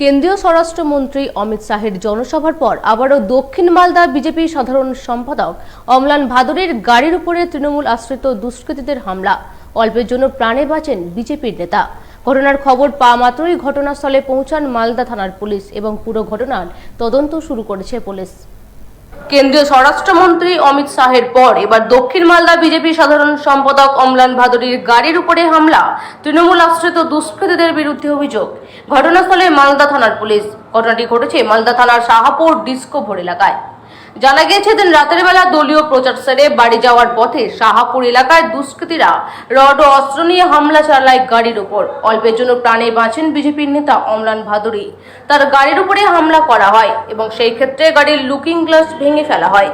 কেন্দ্রীয় স্বরাষ্ট্রমন্ত্রী অমিত শাহের জনসভার পর আবারও দক্ষিণ মালদা বিজেপি সাধারণ সম্পাদক অমলান ভাদরের গাড়ির উপরে তৃণমূল আশ্রিত দুষ্কৃতীদের হামলা। অল্পের জন্য প্রাণে বাঁচেন বিজেপির নেতা। ঘটনার খবর পাওয়া মাত্রই ঘটনাস্থলে পৌঁছান মালদা থানার পুলিশ এবং পুরো ঘটনার তদন্ত শুরু করেছে পুলিশ। কেন্দ্রীয় স্বরাষ্ট্রমন্ত্রী অমিত শাহের পর এবার দক্ষিণ মালদা বিজেপি সাধারণ সম্পাদক অমলান ভাদুরীর গাড়ির উপরে হামলা, তৃণমূল আশ্রিত দুষ্কৃতীদের বিরুদ্ধে অভিযোগ। ঘটনাস্থলে মালদা থানার পুলিশ। ঘটনাটি ঘটেছে মালদা থানার শাহাপুর ডিস্কোভোর এলাকায়। জানা গিয়েছে দিন রাতের বেলা দলীয় প্রচার সেরে বাড়ি যাওয়ার পথে শাহাপুর এলাকায় দুষ্কৃতীরা রড ও অস্ত্র নিয়ে হামলা চালায় গাড়ির উপর। অল্পের জন্য প্রাণে বাঁচেন বিজেপির নেতা অমলান ভাদুরী। তার গাড়ির উপরে হামলা করা হয় এবং সেই ক্ষেত্রে গাড়ির লুকিং গ্লাস ভেঙে ফেলা হয়।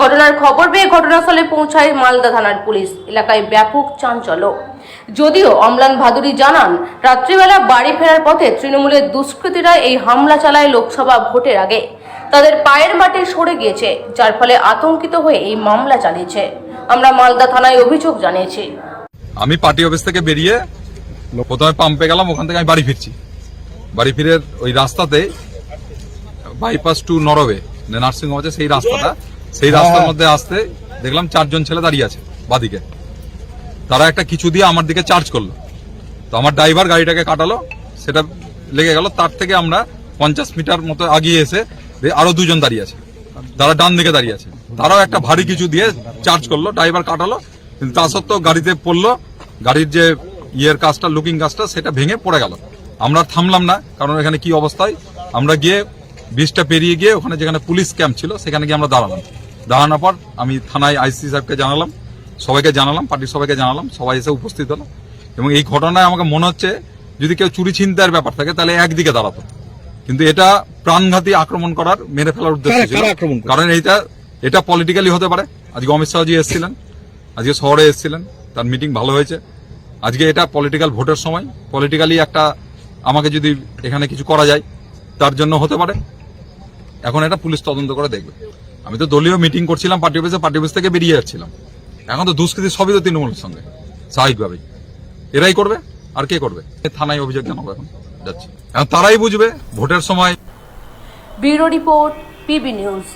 ঘটনার খবর পেয়ে ঘটনাস্থলে পৌঁছায় মালদা থানার পুলিশ। এলাকায় ব্যাপক চাঞ্চল্য। যদিও অমলান ভাদুরী জানান, রাত্রিবেলা বাড়ি ফেরার পথে তৃণমূলের দুষ্কৃতীরা এই হামলা চালায় লোকসভা ভোটের আগে। তাদের পায়ের মাটি সরে গিয়েছে যার ফলে আতঙ্কিত হয়ে এই মামলা চালিয়েছে। আমরা মালদা থানায় অভিযোগ জানিয়েছি। আমি পার্টি অফিস থেকে বেরিয়ে প্রথমে পাম্পে গেলাম ওখান থেকে আমি বাড়ি ফিরছি। বাড়ি ফিরে ওই রাস্তাতে বাইপাস টু নরওয়ে যে নার্সিং হোম আছে সেই রাস্তাটা সেই রাস্তার মধ্যে আসতে দেখলাম চারজন ছেলে দাঁড়িয়ে আছে বাদিকে। তারা একটা কিছু দিয়ে আমার দিকে চার্জ করল। তো আমার ড্রাইভার গাড়িটাকে কাটালো সেটা লেগে গেল তার থেকে আমরা পঞ্চাশ মিটার মতো আগিয়ে এসে আরও দুজন দাঁড়িয়ে আছে। তারা ডান দিকে দাঁড়িয়ে আছে। তারাও একটা ভারী কিছু দিয়ে চার্জ করল ড্রাইভার কাটালো, কিন্তু তা সত্ত্বেও গাড়িতে পড়ল। গাড়ির যে ইয়ের কাজটা লুকিং কাজটা, সেটা ভেঙে পড়ে গেল। আমরা থামলাম না, কারণ এখানে কি অবস্থায়? আমরা গিয়ে ব্রিজটা পেরিয়ে গিয়ে ওখানে যেখানে পুলিশ ক্যাম্প ছিল, সেখানে গিয়ে আমরা দাঁড়ালাম। দাঁড়ানোর পর আমি থানায় আইসি সাহেবকে জানালাম, সবাইকে জানালাম, পার্টির সবাইকে জানালাম, সবাই এসে উপস্থিত হলো। এবং এই ঘটনায় আমাকে মনে হচ্ছে, যদি কেউ চুরি ছিনতাইয়ের ব্যাপার থাকে, তাহলে একদিকে দাঁড়াতো। কিন্তু এটা প্রাণঘাতী আক্রমণ করার মেরে ফেলার উদ্দেশ্য ছিল? কারণ এটা এটা পলিটিক্যালি হতে পারে। আজকে অমিত শাহজি এসেছিলেন। আজকে শহরে এসেছিলেন। তার মিটিং ভালো হয়েছে। আজকে এটা পলিটিক্যাল ভোটের সময়। পলিটিক্যালি একটা আমাকে যদি এখানে কিছু করা যায় তার জন্য হতে পারে। এখন এটা পুলিশ তদন্ত করে দেখবে। আমি তো দলীয় মিটিং করছিলাম পার্টি অফিসে পার্টি অফিস থেকে বেরিয়ে যাচ্ছিলাম। এখন তো দুষ্কৃতি সবই তো তৃণমূলের সঙ্গে। স্বাভাবিকভাবেই। এরাই করবে আর কে করবে? থানায় অভিযোগ জানাব এখন। যাচ্ছি। তারাই বুঝবে ভোটের সময়। Bureau report PB news.